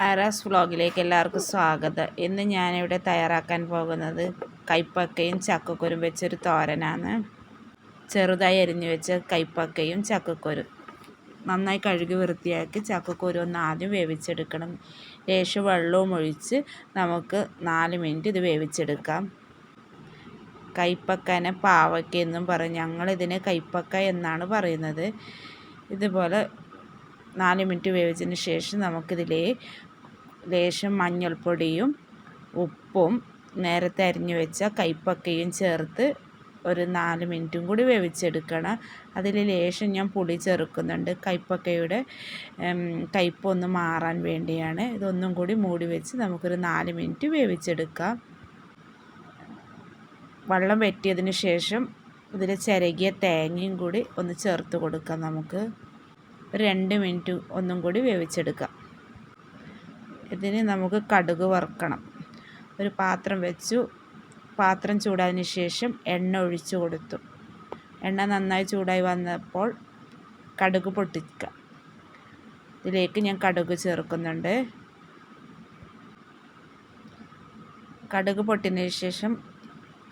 Harass വ്ളോഗിലേക്ക് എല്ലാവർക്കും സ്വാഗതം. ഇന്ന് ഞാനിവിടെ തയ്യാറാക്കാൻ പോകുന്നത് കൈപ്പക്കയും ചക്കക്കുരും വെച്ചൊരു തോരനാണ്. ചെറുതായി അരിഞ്ഞു വെച്ച കൈപ്പക്കയും ചക്കക്കുരും. നന്നായി കഴുകി വൃത്തിയാക്കി ചക്കക്കുരു ഒന്ന് ആദ്യം വേവിച്ചെടുക്കണം. ലേശം വെള്ളവും ഒഴിച്ച് നമുക്ക് നാല് മിനിറ്റ് ഇത് വേവിച്ചെടുക്കാം. കൈപ്പക്കനെ പാവയ്ക്ക എന്നും പറയും. ഞങ്ങളിതിനെ കൈപ്പക്ക എന്നാണ് പറയുന്നത്. ഇതുപോലെ നാല് മിനിറ്റ് വേവിച്ചതിന് ശേഷം നമുക്കിതിലേ ലേശം മഞ്ഞൾപ്പൊടിയും ഉപ്പും നേരത്തെ അരിഞ്ഞു വെച്ച കൈപ്പക്കയും ചേർത്ത് ഒരു നാല് മിനിറ്റും കൂടി വേവിച്ചെടുക്കണം. അതിൽ ലേശം ഞാൻ പുളി ചേർക്കുന്നുണ്ട്. കൈപ്പക്കയുടെ കയ്പൊന്ന് മാറാൻ വേണ്ടിയാണ്. ഇതൊന്നും കൂടി മൂടി വെച്ച് നമുക്കൊരു നാല് മിനിറ്റ് വേവിച്ചെടുക്കാം. വെള്ളം വെറ്റിയതിന് ശേഷം ഇതിൽ ചിരകിയ തേങ്ങയും കൂടി ഒന്ന് ചേർത്ത് കൊടുക്കാം നമുക്ക്. രണ്ട് മിനിറ്റ് ഒന്നും കൂടി വേവിച്ചെടുക്കാം. ഇതിന് നമുക്ക് കടുക് വറുക്കണം. ഒരു പാത്രം വെച്ചു. പാത്രം ചൂടായതിന് ശേഷം എണ്ണ ഒഴിച്ചു കൊടുത്തു. എണ്ണ നന്നായി ചൂടായി വന്നപ്പോൾ കടുക് പൊട്ടിക്കുക ഇതിലേക്ക് ഞാൻ കടുക് ചേർക്കുന്നുണ്ട്. കടുക് പൊട്ടിയതിന് ശേഷം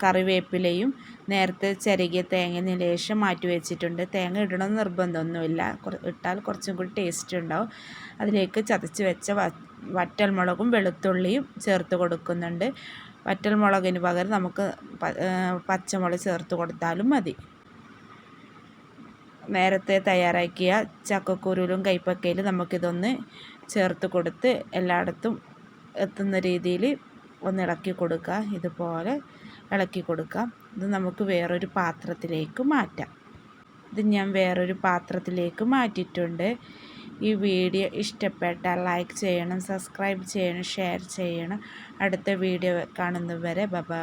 കറിവേപ്പിലയും നേരത്തെ ചിരകിയ തേങ്ങ ലേശം മാറ്റി വെച്ചിട്ടുണ്ട്. തേങ്ങ ഇടണം നിർബന്ധമൊന്നുമില്ല. ഇട്ടാൽ കുറച്ചും കൂടി ടേസ്റ്റ് ഉണ്ടാവും. അതിലേക്ക് ചതച്ച് വെച്ച വറ്റൽമുളകും വെളുത്തുള്ളിയും ചേർത്ത് കൊടുക്കുന്നുണ്ട്. വറ്റൽമുളകിന് പകരം നമുക്ക് പച്ചമുളക് ചേർത്ത് കൊടുത്താലും മതി. നേരത്തെ തയ്യാറാക്കിയ ചക്കക്കുരുലും കൈപ്പക്കയിലും നമുക്കിതൊന്ന് ചേർത്ത് കൊടുത്ത് എല്ലായിടത്തും എത്തുന്ന രീതിയിൽ ഒന്ന് ഇളക്കി കൊടുക്കുക ഇതുപോലെ ഇളക്കി കൊടുക്കാം. ഇത് നമുക്ക് വേറൊരു പാത്രത്തിലേക്ക് മാറ്റാം. ഇത് ഞാൻ വേറൊരു പാത്രത്തിലേക്ക് മാറ്റിയിട്ടുണ്ട്. ഈ വീഡിയോ ഇഷ്ടപ്പെട്ടാൽ ലൈക്ക് ചെയ്യണം സബ്സ്ക്രൈബ് ചെയ്യണം ഷെയർ ചെയ്യണം. അടുത്ത വീഡിയോ കാണുന്നവരെ ബബാ